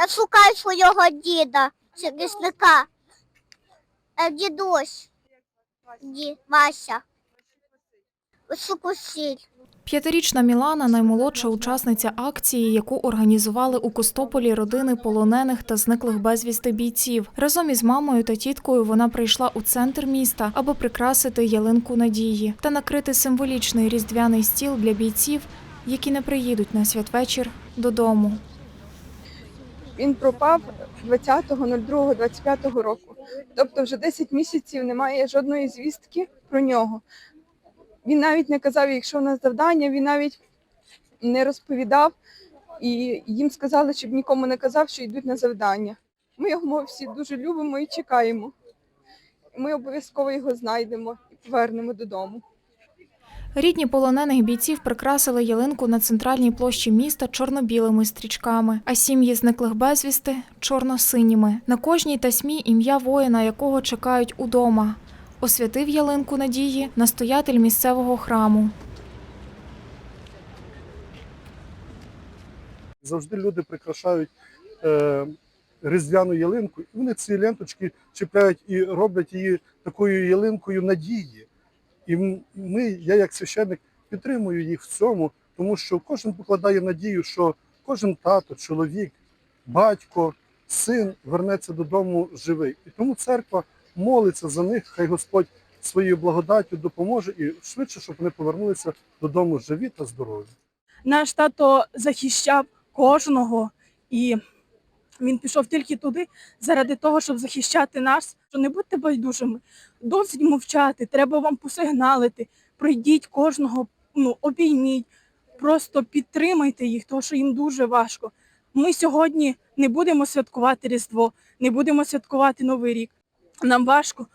Я шукаю свого діда, захисника. Е, Дідусь. Ді, Вася. П'ятирічна Мілана наймолодша учасниця акції, яку організували у Костополі родини полонених та зниклих безвісти бійців. Разом із мамою та тіткою вона прийшла у центр міста, аби прикрасити ялинку надії та накрити символічний різдвяний стіл для бійців, які не приїдуть на святвечір додому. Він пропав 20.02.25 року. Тобто вже 10 місяців немає жодної звістки про нього. Він навіть не казав, якщо у нас завдання, він навіть не розповідав. І їм сказали, щоб нікому не казав, що йдуть на завдання. Ми його всі дуже любимо і чекаємо. Ми обов'язково його знайдемо і повернемо додому. Рідні полонених бійців прикрасили ялинку на центральній площі міста чорно-білими стрічками, а сім'ї зниклих безвісти чорно-синіми. На кожній тасьмі ім'я воїна, якого чекають удома. Освятив ялинку надії настоятель місцевого храму. Завжди люди прикрашають е, різдвяну ялинку, і вони ці ленточки чіпляють і роблять її такою ялинкою надії. І ми, я як священник, підтримую їх в цьому, тому що кожен покладає надію, що кожен тато, чоловік, батько, син вернеться додому живий. І тому церква молиться за них, хай Господь своєю благодаттю допоможе і швидше, щоб вони повернулися додому живі та здорові. Наш тато захищав кожного, і він пішов тільки туди заради того, щоб захищати нас. Що не будьте байдужими, досить мовчати, треба вам посигналити. Прийдіть кожного, ну обійміть, просто підтримайте їх, тому що їм дуже важко. Ми сьогодні не будемо святкувати Різдво, не будемо святкувати Новий рік. Нам важко,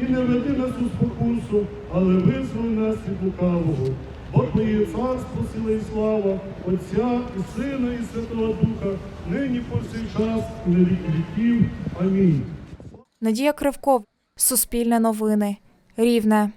І не веди нас у спокусу, але визволи нас від лукавого. Бо Твоє царство, сила і слава, Отця і Сина, і Святого Духа, нині повсякчас, і на віки віків. Амінь. Надія Кривков, Суспільне новини, Рівне.